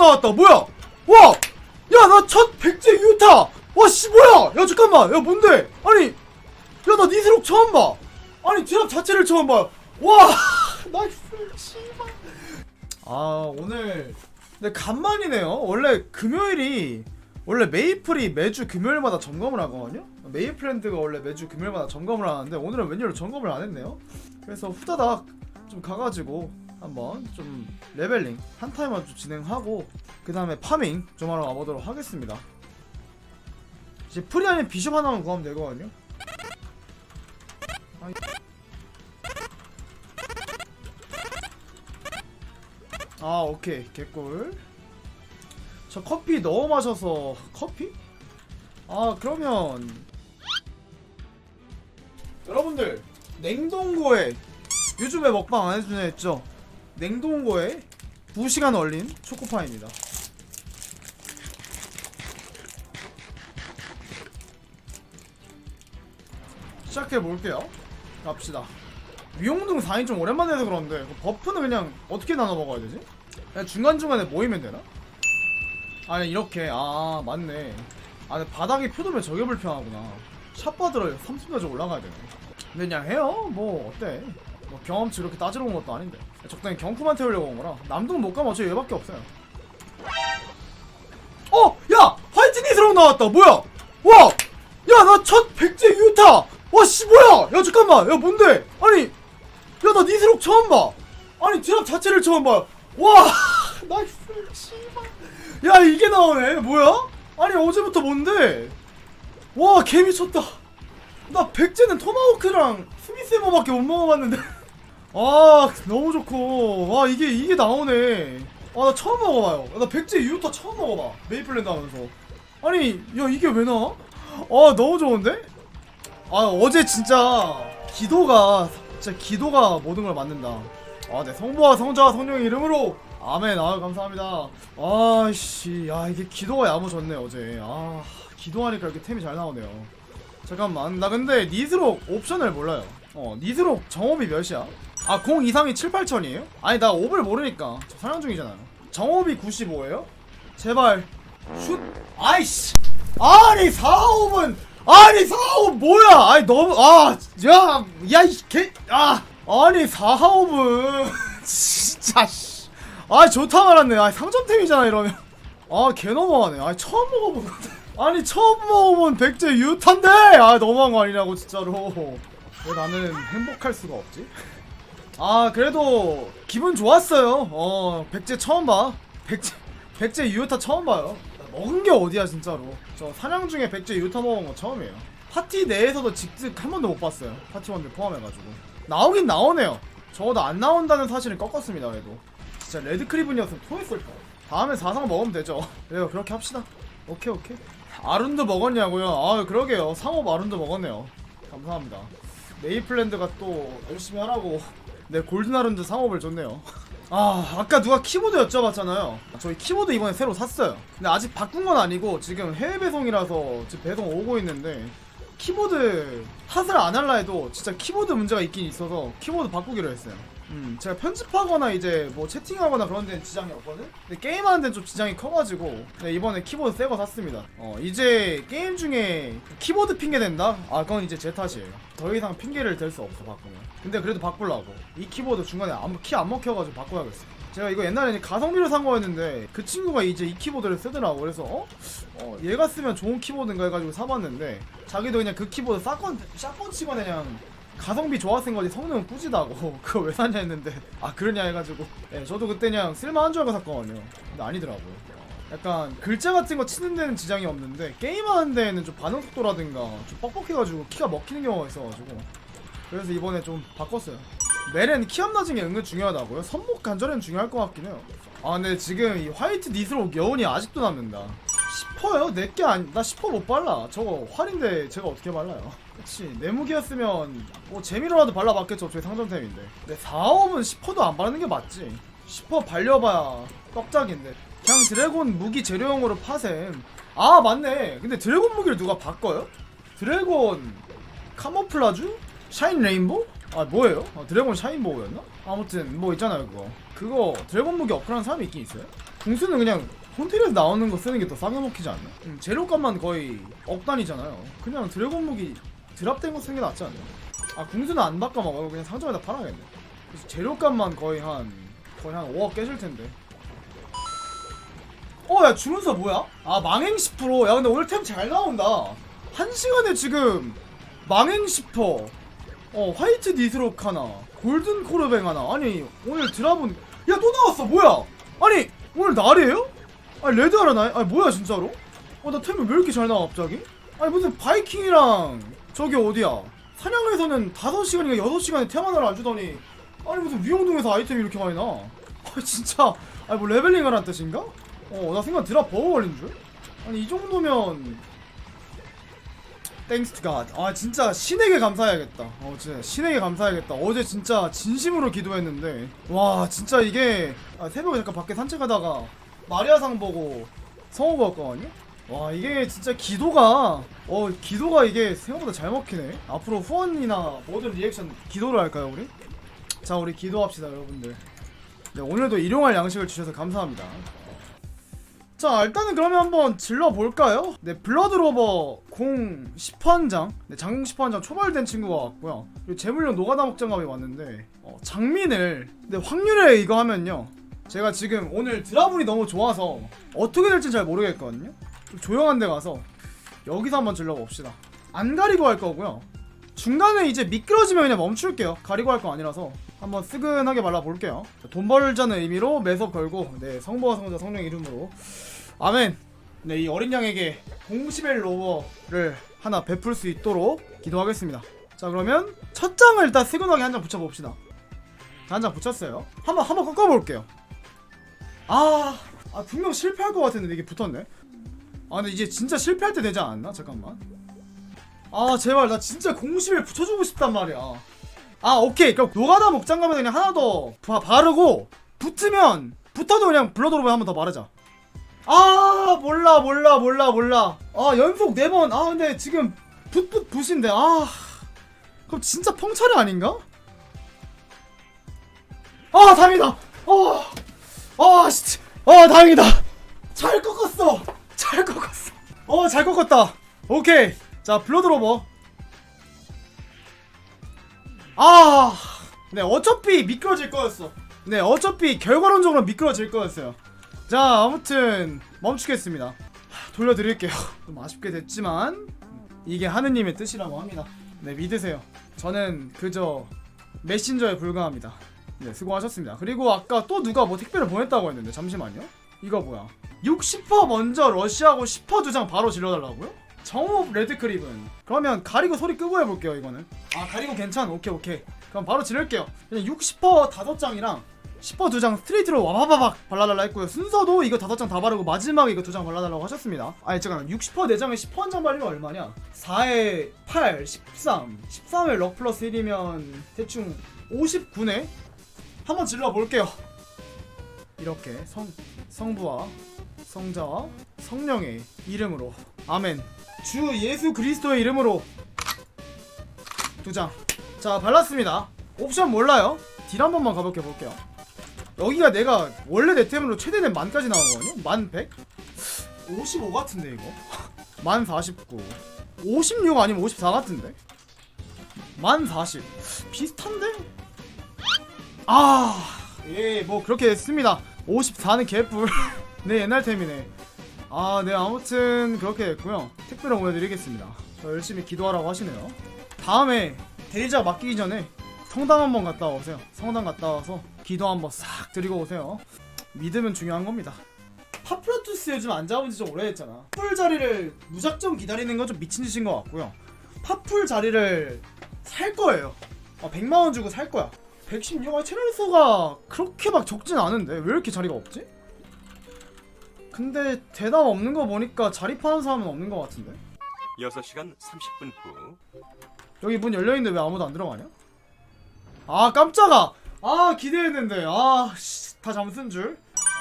나왔다. 뭐야? 와! 야 나 첫 백제 유타! 와씨 뭐야? 야 잠깐만. 야 뭔데? 아니 야 나 니스록 처음 봐. 아니 드랍 자체를 처음 봐 와 나이스 씨발. 아 오늘 근데 간만이네요. 원래 금요일이 원래 메이플이 매주 금요일마다 점검을 하거든요. 메이플랜드가 원래 매주 금요일마다 점검을 하는데 오늘은 웬일로 점검을 안 했네요. 그래서 후다닥 좀 가가지고 한번 좀 레벨링 한 타임만 좀 진행하고 그 다음에 파밍 좀 하러 가보도록 하겠습니다 이제 프리하면 비숍 하나만 구하면 되거든요 아이. 아 오케이 개꿀 저 커피 넣어 마셔서 커피? 아 그러면 여러분들 냉동고에 요즘에 먹방 안 해주냐 했죠? 냉동고에 2시간 얼린 초코파입니다. 시작해 볼게요. 갑시다. 위용등 4인 좀 오랜만에 해서 그런데 그 버프는 그냥 어떻게 나눠 먹어야 되지? 그냥 중간중간에 모이면 되나? 아니 이렇게. 아 맞네. 아 근데 바닥에 표도면 저게 불편하구나. 샷바드를 30까지 올라가야 되네. 근데 그냥 해요. 뭐 어때 뭐 경험치 이렇게 따지러 온 것도 아닌데. 적당히 경쿠만 태우려고 온 거라. 남동 못 가면 어차피 얘밖에 없어요. 어! 야! 화이트 니스로 나왔다. 뭐야? 와! 야 나 첫 백제 유타! 와씨 뭐야? 야 잠깐만. 야 뭔데? 아니 야 나 니스록 처음 봐. 아니 드랍 자체를 처음 봐 와 나이스 씨발. 야 이게 나오네. 뭐야? 아니 어제부터 뭔데? 와 개미쳤다. 나 백제는 토마호크랑 스미세머밖에 못 먹어봤는데 아 너무 좋고. 와 이게 이게 나오네. 아 나 처음 먹어봐요. 나 백제 유타 처음 먹어봐. 메이플랜드 하면서. 아니 야 이게 왜 나와? 아 너무 좋은데? 아 어제 진짜 기도가 진짜 기도가 모든 걸 만든다. 아네 성부와 성자와 성령의 이름으로 아멘. 아 감사합니다. 아씨. 야 이게 기도가 야무졌네 어제. 아 기도하니까 이렇게 템이 잘 나오네요. 잠깐만. 나 근데 니스록 옵션을 몰라요 어 니스록 정업이 몇이야? 아0 이상이 7, 8천이에요? 아니 나 옵을 모르니까. 저 사냥 중이잖아요. 정업이 95예요? 제발 슛. 아이씨. 아니 4, 5분 아니 4, 5 뭐야? 아니 너무 아야야이개아. 아니 4, 5분 진짜 씨. 아 좋다 말았네. 아 상점템이잖아 이러면. 아 개너무하네. 아 처음 건데. 아니 처음 먹어본 백제 유탄데! 아 너무한 거 아니냐고 진짜로 왜 나는 행복할 수가 없지? 아 그래도 기분 좋았어요. 어 백제 처음 봐. 백제 백제 유타 처음 봐요. 먹은 게 어디야 진짜로. 저 사냥 중에 백제 유타 먹은 거 처음이에요. 파티 내에서도 직접 한 번도 못 봤어요. 파티원들 포함해가지고. 나오긴 나오네요. 적어도 안 나온다는 사실을 꺾었습니다 그래도. 진짜 레드크리븐이었으면 토했을 거야 다음에 사상 먹으면 되죠. 그래요 그렇게 합시다. 오케이 오케이. 아룬드 먹었냐고요? 아 그러게요. 상업 아룬드 먹었네요. 감사합니다 메이플랜드가 또 열심히 하라고 네 골든 아룬드 상업을 줬네요. 아 아까 누가 키보드 여쭤봤잖아요. 저희 키보드 이번에 새로 샀어요. 근데 아직 바꾼 건 아니고 지금 해외 배송이라서 지금 배송 오고 있는데 키보드 탓을 안 할라 해도 진짜 키보드 문제가 있긴 있어서 키보드 바꾸기로 했어요 음 제가 편집하거나 이제 뭐 채팅하거나 그런 데는 지장이 없거든? 근데 게임하는 데는 좀 지장이 커가지고 네, 이번에 키보드 새 거 샀습니다. 어 이제 게임 중에 키보드 핑계 된다? 아 그건 이제 제 탓이에요. 더 이상 핑계를 댈 수 없어 바꾸면. 근데 그래도 바꾸려고. 이 키보드 중간에 키 안 먹혀가지고 바꿔야겠어 제가 이거 옛날에 가성비로 산 거였는데 그 친구가 이제 이 키보드를 쓰더라고. 그래서 어? 어 얘가 쓰면 좋은 키보드인가 해가지고 사봤는데 자기도 그냥 그 키보드 싹건 샷건 치고 그냥 가성비 좋았은 거지. 성능은 꾸지다고. 그거 왜 샀냐 했는데. 아 그러냐 해가지고. 예 저도 그때 그냥 쓸만한 줄 알고 샀거든요. 근데 아니더라고요. 약간 글자 같은 거 치는 데는 지장이 없는데 게임하는 데에는 좀 반응 속도라든가 좀 뻑뻑해가지고 키가 먹히는 경우가 있어가지고. 그래서 이번에 좀 바꿨어요. 멜은 키업 낮은 게 은근 중요하다고요? 선목 관절은 중요할 것 같긴 해요. 아 근데 지금 이 화이트 니스로 여운이 아직도 남는다 10%요? 내게 아니 나 10%못 발라 저거 활인데 제가 어떻게 발라요 그치 내 무기였으면 뭐 재미로라도 발라봤겠죠 저희 상점템인데 근데 4업은 10%도 안 바르는 게 맞지 10% 발려봐야 떡작인데 그냥 드래곤 무기 재료용으로 파셈 아 맞네 근데 드래곤 무기를 누가 바꿔요? 드래곤 카모플라주? 샤인 레인보우? 아 뭐예요? 아, 드래곤 샤인보우였나? 아무튼 뭐 있잖아요 그거 그거 드래곤 무기 업그레이드 사람이 있긴 있어요? 궁수는 그냥 폰테리에서 나오는 거 쓰는 게 더 싸게 먹히지 않나? 음, 재료값만 거의 억 단위잖아요. 그냥 드래곤 무기 드랍된 거 쓰는 게 낫지 않나? 아 궁수는 안 바꿔 먹어. 그냥 상점에다 팔아야겠네. 그래서 재료값만 거의 한 거의 한 5억 깨질 텐데. 어, 야, 주문서 뭐야? 아, 망행 10%. 야, 근데 오늘 템 잘 나온다. 한 시간에 지금 망행 10%, 어, 화이트 니스록 하나, 골든 코르뱅 하나. 아니, 오늘 드랍은, 야, 또 나왔어. 뭐야? 아니, 오늘 날이에요? 아니, 레드 하나, 아니, 뭐야, 진짜로? 어, 나 템이 왜 이렇게 잘 나와, 갑자기? 아니, 무슨 바이킹이랑, 저기 어디야? 사냥에서는 5시간인가 6시간에 템 하나를 안 주더니, 아니, 무슨 위용동에서 아이템이 이렇게 많이 나와? 아, 진짜, 아니, 뭐 레벨링 하라는 뜻인가? 어, 나 순간 드랍 버거 걸린 줄? 아니, 이 정도면, 땡스 투 갓. 아, 진짜 신에게 감사해야겠다. 어, 진짜 신에게 감사해야겠다. 어제 진짜 진심으로 기도했는데, 와, 진짜 이게, 아, 새벽에 잠깐 밖에 산책하다가, 마리아상 보고 성호가 왔거든요? 와, 이게 진짜 기도가, 어, 기도가 이게 생각보다 잘 먹히네. 앞으로 후원이나 모든 리액션 기도를 할까요, 우리? 자, 우리 기도합시다, 여러분들. 네, 오늘도 일용할 양식을 주셔서 감사합니다. 자 일단은 그러면 한번 질러볼까요? 네 블러드로버 공 10환장 네 장공 10환장 초벌된 친구가 왔고요 그리고 재물용 노가다 목장갑이 왔는데 어, 장민을 네 확률에 이거 하면요 제가 지금 오늘 드라분이 너무 좋아서 어떻게 될지 잘 모르겠거든요 좀 조용한 데 가서 여기서 한번 질러봅시다 안 가리고 할 거고요 중간에 이제 미끄러지면 그냥 멈출게요 가리고 할 거 아니라서 한번 스근하게 발라볼게요 돈 벌자는 의미로 매섭 걸고 네 성부와 성자 성령 이름으로 아멘. 네, 이 어린 양에게 공시벨 로버를 하나 베풀 수 있도록 기도하겠습니다. 자, 그러면 첫 장을 일단 스근하게 한 장 붙여봅시다. 한 장 붙였어요. 한번 한번 꺾어볼게요. 아, 아 분명 실패할 것 같은데 이게 붙었네. 아, 근데 이제 진짜 실패할 때 되지 않았나? 잠깐만. 아, 제발 나 진짜 공시벨 붙여주고 싶단 말이야. 아, 오케이. 그럼 노가다 목장 가면 그냥 하나 더 바, 바르고 붙으면 붙어도 그냥 블러드로버 한번 더 바르자. 아 몰라 몰라 몰라 몰라 아 연속 네 번 아 근데 지금 붓붓 붓인데 아 그럼 진짜 펑차례 아닌가? 아 다행이다 어 아 진짜. 아 다행이다. 잘 꺾었어. 잘 꺾었어. 어 잘 꺾었다. 오케이. 자 블러드 로버. 아 네 어차피 미끄러질 거였어. 네 어차피 결과론적으로 미끄러질 거였어요. 자 아무튼 멈추겠습니다. 하, 돌려드릴게요. 좀 아쉽게 됐지만 이게 하느님의 뜻이라고 합니다. 네 믿으세요. 저는 그저 메신저에 불과합니다 네 수고하셨습니다. 그리고 아까 또 누가 뭐 택배를 보냈다고 했는데 잠시만요. 이거 뭐야? 60% 먼저 러시하고 10%두장 바로 질러달라고요? 정읍 레드크립은. 그러면 가리고 소리 끄고 해볼게요 이거는. 아 가리고 괜찮아. 오케이 오케이. 그럼 바로 지를게요. 그냥 60% 다섯 장이랑 10%두 장 스트레이트로 와바바박 발라달라 했고요. 순서도 이거 다섯 장 다 바르고 마지막에 이거 두 장 발라달라고 하셨습니다. 아니 잠깐 60% 4장에 10%한장 바르면 얼마냐? 4에 8 13 13에 럭 플러스 1이면 대충 59네 한번 질러볼게요 이렇게 성, 성부와 성자와 성령의 이름으로 아멘 주 예수 그리스도의 이름으로 두장 자 발랐습니다 옵션 몰라요 딜 한 번만 가볍게 볼게요 여기가 내가 원래 내 템으로 최대는 만까지 나오거든요? 만 100? 55 같은데 이거? 만 49. 56 아니면 54 같은데? 만 40. 비슷한데? 아, 예, 뭐 그렇게 됐습니다. 54는 개뿔. 내 옛날 템이네. 아, 네, 아무튼 그렇게 됐고요. 택배를 보내드리겠습니다. 저 열심히 기도하라고 하시네요. 다음에 대리자 맡기기 전에 성당 한번 갔다 오세요. 성당 갔다 와서 기도 한번 싹 드리고 오세요. 믿음은 중요한 겁니다. 파프라투스 요즘 안 잡은 지 좀 오래됐잖아. 파풀 자리를 무작정 기다리는 건 좀 미친 짓인 것 같고요. 파풀 자리를 살 거예요. 어, 100만 원 주고 살 거야. 116아 채널 수가 그렇게 막 적진 않은데 왜 이렇게 자리가 없지? 근데 대답 없는 거 보니까 자리 파는 사람은 없는 것 같은데. 6시간 30분 후 여기 문 열려 있는데 왜 아무도 안 들어가냐? 아 깜짝아. 아 기대했는데 아다 잠쓴 줄.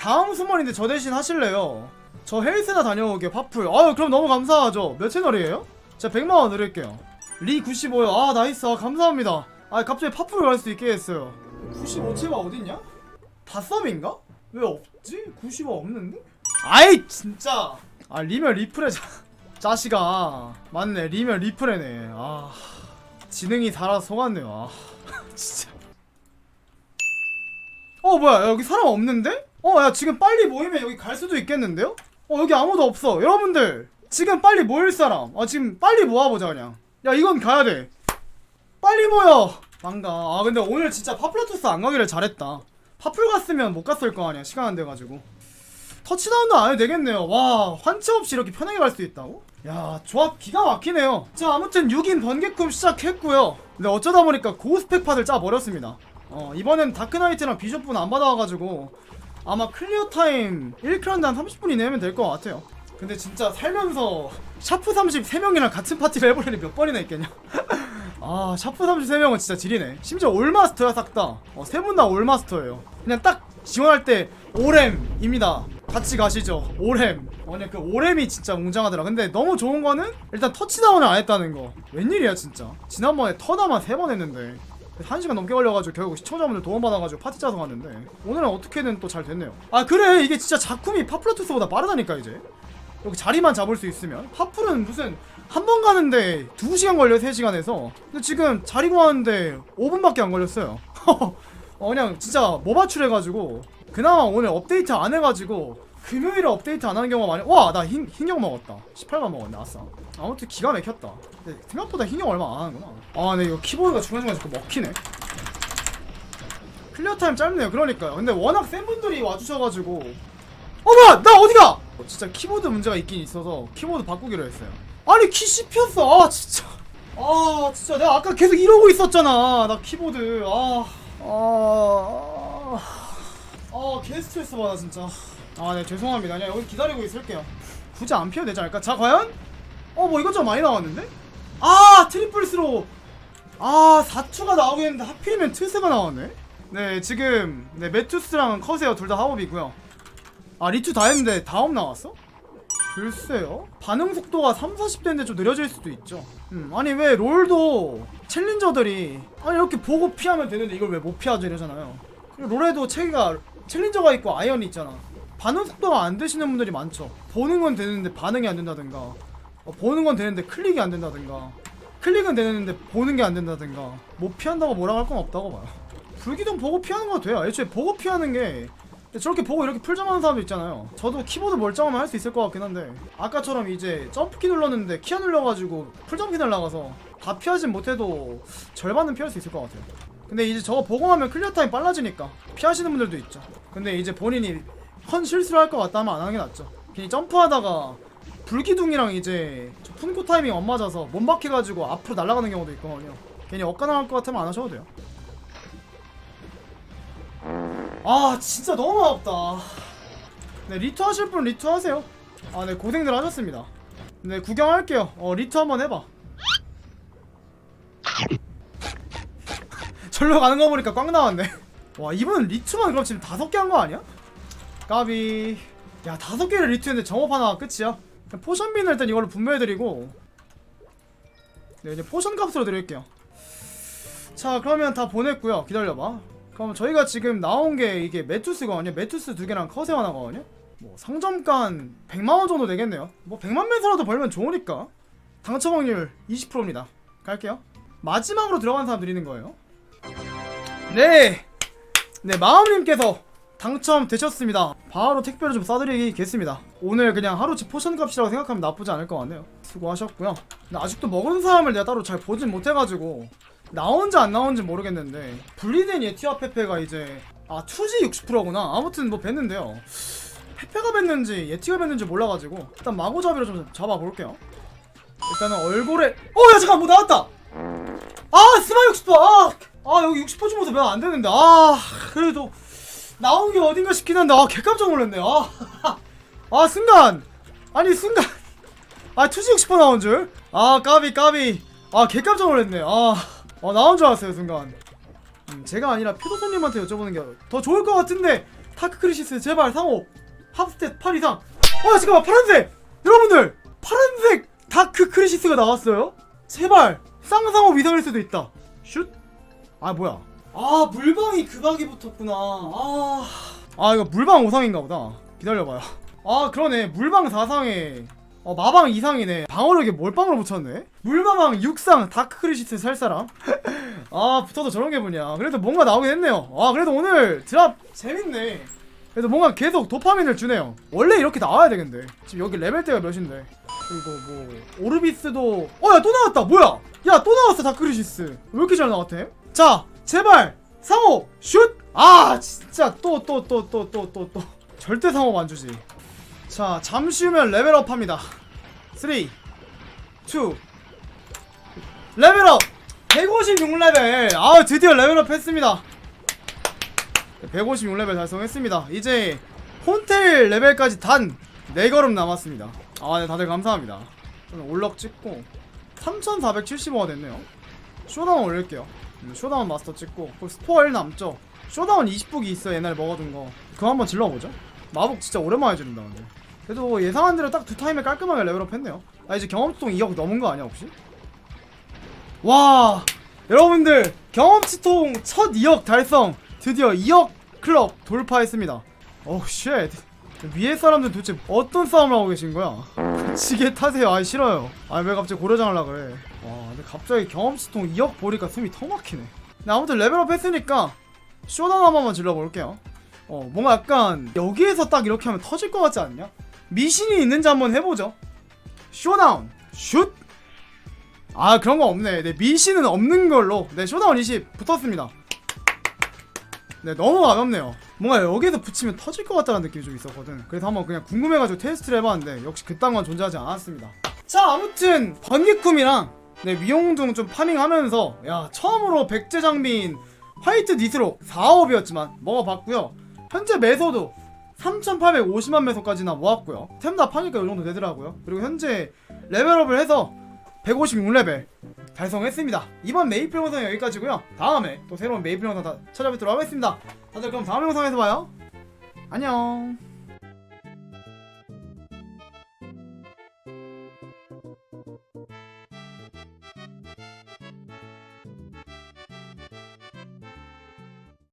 다음 수mon인데 저 대신 하실래요? 저 헬스나 다녀오게 파풀. 아유 그럼 너무 감사하죠. 몇 채널이에요? 제가 100만 원 드릴게요. 리 95요. 아 나이스. 아, 감사합니다. 아 갑자기 파풀을 갈수 있게 했어요. 95채가 어딨냐? 다썸인가? 왜 없지? 90원 없는데? 아이 진짜 아 리면 리플해 자, 자식아 맞네 리면 리플해네 아 지능이 살아 속았네요 아 진짜 어 뭐야 여기 사람 없는데? 어 야 지금 빨리 모이면 여기 갈 수도 있겠는데요? 어 여기 아무도 없어 여러분들 지금 빨리 모일 사람 아 지금 빨리 모아보자 그냥 야 이건 가야돼 빨리 모여! 망가. 아 근데 오늘 진짜 파플라투스 안 가기를 잘했다. 파플 갔으면 못 갔을 거 아니야 시간 안 돼가지고. 터치다운도 안 해도 되겠네요. 와 환치 없이 이렇게 편하게 갈 수 있다고? 야 조합 기가 막히네요. 자 아무튼 6인 번개꿈 시작했고요. 근데 어쩌다 보니까 고스펙 파들 짜버렸습니다. 어 이번엔 다크나이트랑 비숍분 안 받아와가지고 아마 클리어 타임 1크란드 한 30분 이내면 될 것 같아요. 근데 진짜 살면서 샤프 33명이랑 같은 파티를 해보려니 몇 번이나 있겠냐 아 샤프 33명은 진짜 지리네. 심지어 올마스터야 싹다. 어, 세분 다 올마스터예요. 그냥 딱 지원할 때 오렘입니다. 같이 가시죠. 오렘. 어, 그냥 그 오렘이 진짜 웅장하더라. 근데 너무 좋은 거는 일단 터치다운을 안 했다는 거. 웬일이야 진짜. 지난번에 터다만 세 번 했는데. 한 시간 넘게 걸려가지고 결국 시청자분들 도움받아가지고 파티 짜서 갔는데. 오늘은 어떻게든 또 잘 됐네요. 아 그래. 이게 진짜 작품이 파플라투스보다 빠르다니까 이제. 여기 자리만 잡을 수 있으면. 파플은 무슨 한 번 가는데 2시간 걸려 3시간에서. 근데 지금 자리 구하는데 5분밖에 안 걸렸어요. 어 그냥 진짜 모바출 해가지고 그나마 오늘 업데이트 안 해가지고 금요일에 업데이트 안 하는 경우가 많이 와나 흰경 먹었다. 18만 먹었네 아싸. 아무튼 기가 막혔다. 근데 생각보다 흰경 얼마 안 하는구나. 아 근데 이거 키보드가 중간중간 자꾸 먹히네. 클리어 타임 짧네요. 그러니까요. 근데 워낙 센 분들이 와주셔가지고. 어 뭐야! 나 어디가! 어, 진짜 키보드 문제가 있긴 있어서 키보드 바꾸기로 했어요 아니 키 씹혔어. 아 진짜. 아 진짜. 내가 아까 계속 이러고 있었잖아 나 키보드. 아, 아 아 아 개 스트레스 받아 진짜. 아 네 죄송합니다. 그냥 여기 기다리고 있을게요. 굳이 안 피해도 되지 않을까? 자 과연? 어 뭐 이것저것 많이 나왔는데? 아 트리플 스로. 아 4투가 나오겠는데 하필이면 트스가 나왔네. 네 지금 네 메투스랑 커세어 둘 다 하업이고요. 아 리투 다 했는데 다음 나왔어? 글쎄요. 반응 속도가 3, 40대인데 좀 느려질 수도 있죠. 음 아니 왜 롤도 챌린저들이 아니 이렇게 보고 피하면 되는데 이걸 왜 못 피하죠 이러잖아요. 롤에도 체계가 챌린저가 있고 아이언이 있잖아. 반응 속도가 안 되시는 분들이 많죠. 보는 건 되는데 반응이 안 된다든가 어, 보는 건 되는데 클릭이 안 된다든가 클릭은 되는데 보는 게 안 된다든가 못 피한다고 뭐라고 할건 없다고 봐요. 불기둥 보고 피하는 거 돼요. 애초에 보고 피하는 게 저렇게 보고 이렇게 풀점하는 사람도 있잖아요. 저도 키보드 멀쩡하면 할 수 있을 것 같긴 한데 아까처럼 이제 점프키 눌렀는데 키 안 눌려가지고 풀점키 날라가서 다 피하진 못해도 절반은 피할 수 있을 것 같아요. 근데 이제 저거 보고 나면 클리어 타임 빨라지니까 피하시는 분들도 있죠. 근데 이제 본인이 헌 실수를 할 것 같다면 안 하는 게 낫죠. 괜히 점프하다가 불기둥이랑 이제 저 푼코 타이밍 안 맞아서 못 박혀가지고 앞으로 날아가는 경우도 있거든요. 괜히 엇가나갈 것 같으면 안 하셔도 돼요 아 진짜 너무 아깝다. 네 리투 하실 분 리투 하세요. 아 네 고생들 하셨습니다. 네 구경할게요. 어 리투 한번 해봐. 절로 가는 거 보니까 꽝 나왔네. 와 이분 리투만 그럼 지금 다섯 개 한 거 아니야? 까비. 야 다섯 개를 리투했는데 정업 하나 끝이야? 포션빈을 일단 이걸로 분배해드리고. 네 이제 포션 값으로 드릴게요. 자 그러면 다 보냈고요. 기다려봐 그럼 저희가 지금 나온 게 이게 메투스거든요. 메투스 두 개랑 커세 하나거든요. 뭐 상점간 100만 원 정도 되겠네요. 뭐 100만 매서라도 벌면 좋으니까 당첨 확률 20%입니다. 갈게요. 마지막으로 들어간 사람 드리는 거예요. 네! 네 마음님께서 당첨되셨습니다. 바로 택배로 좀 싸드리겠습니다. 오늘 그냥 하루치 포션 값이라고 생각하면 나쁘지 않을 것 같네요. 수고하셨고요. 근데 아직도 먹은 사람을 내가 따로 잘 보진 못해가지고 나온지 안 나온지 모르겠는데 분리된 예티와 페페가 이제 아 투지 60%구나. 아무튼 뭐 뵀는데요. 페페가 뵀는지 예티가 뵀는지 몰라가지고 일단 마구잡이로 좀 잡아볼게요. 일단은 얼굴에 어야 잠깐 뭐 나왔다! 아 스마 60% 아, 아 여기 60% 주면서 몇 안 되는데. 아 그래도 나온 게 어딘가 싶긴 한데 아 개깜짝 놀랐네. 아, 아 순간! 아니 순간! 아 투지 60% 나온 줄아 까비 까비. 아 개깜짝 놀랐네. 아, 아 나온 줄 알았어요 순간. 음, 제가 아니라 피도손님한테 여쭤보는 게 더 좋을 것 같은데 타크 크리시스 제발 상호 합스탯 8 이상. 어 잠깐만 파란색! 여러분들 파란색 다크 크리시스가 나왔어요? 제발 쌍상호 이상일 수도 있다. 슛? 아 뭐야? 아 물방이 그 박이 붙었구나. 아. 아 이거 물방 5상인가 보다. 기다려봐요. 아 그러네. 물방 4상에 어 마방 2상이네. 방어력에 몰빵을 붙였네? 물마방 6상 다크크리시트 살 사람? 아 붙어도 저런 게 뭐냐 그래도 뭔가 나오긴 했네요. 아 그래도 오늘 드랍 재밌네. 그래도 뭔가 계속 도파민을 주네요. 원래 이렇게 나와야 되겠는데. 지금 여기 레벨대가 몇인데? 그리고 뭐 오르비스도 어 야 또 나왔다. 뭐야? 야 또 나왔어 다크리시스 왜 이렇게 잘 나왔대? 자 제발 상호 슛 아 진짜 또 또 또 또 또 또 또. 절대 상호 안 주지 자 잠시 후면 레벨업 합니다. 3 2 레벨업! 156레벨! 아 드디어 레벨업 했습니다. 156레벨 달성했습니다. 이제 폰테일 레벨까지 단 4걸음 남았습니다. 아 네, 다들 감사합니다. 저는 올럭 찍고 3475가 됐네요. 쇼다운 올릴게요. 음, 쇼다운 마스터 찍고 그 스포어 1 남죠? 쇼다운 20북이 있어 옛날에 먹어둔 거. 그거 한번 질러보죠 마법 진짜 오랜만에 지른다 근데. 그래도 예상한 대로 딱 두 타임에 깔끔하게 레벨업 했네요. 아 이제 경험치통 2억 넘은 거 아니야 혹시? 와 여러분들 경험치통 첫 2억 달성. 드디어 2억 클럽 돌파했습니다. 오우 쉣 위에 사람들 도대체 어떤 싸움을 하고 계신 거야? 지게 타세요. 아이 싫어요. 아왜 갑자기 고려장 하려 그래? 와 근데 갑자기 경험치통 2억 보니까 숨이 턱 막히네. 네, 아무튼 레벨업 했으니까 쇼다운 한 번만 질러볼게요 어 뭔가 약간 여기에서 딱 이렇게 하면 터질 것 같지 않냐? 미신이 있는지 한번 해보죠. 쇼다운 슛! 아 그런 거 없네. 네 미신은 없는 걸로. 네 쇼다운 20 붙었습니다. 네 너무 가볍네요. 뭔가 여기에서 붙이면 터질 것 같다는 느낌이 좀 있었거든. 그래서 한번 그냥 궁금해가지고 테스트를 해봤는데 역시 그딴 건 존재하지 않았습니다. 자 아무튼 번기쿰이랑 네 위용둥 좀 파밍하면서 야 처음으로 백제 장비인 화이트 니스로 4업이었지만 먹어봤고요 현재 매소도 3,850만 매소까지나 모았고요. 템다 파니까 이 정도 되더라고요. 그리고 현재 레벨업을 해서 156레벨 달성했습니다. 이번 메이플 영상은 여기까지고요. 다음에 또 새로운 메이플 영상 다 찾아뵙도록 하겠습니다. 다들 그럼 다음 영상에서 봐요. 안녕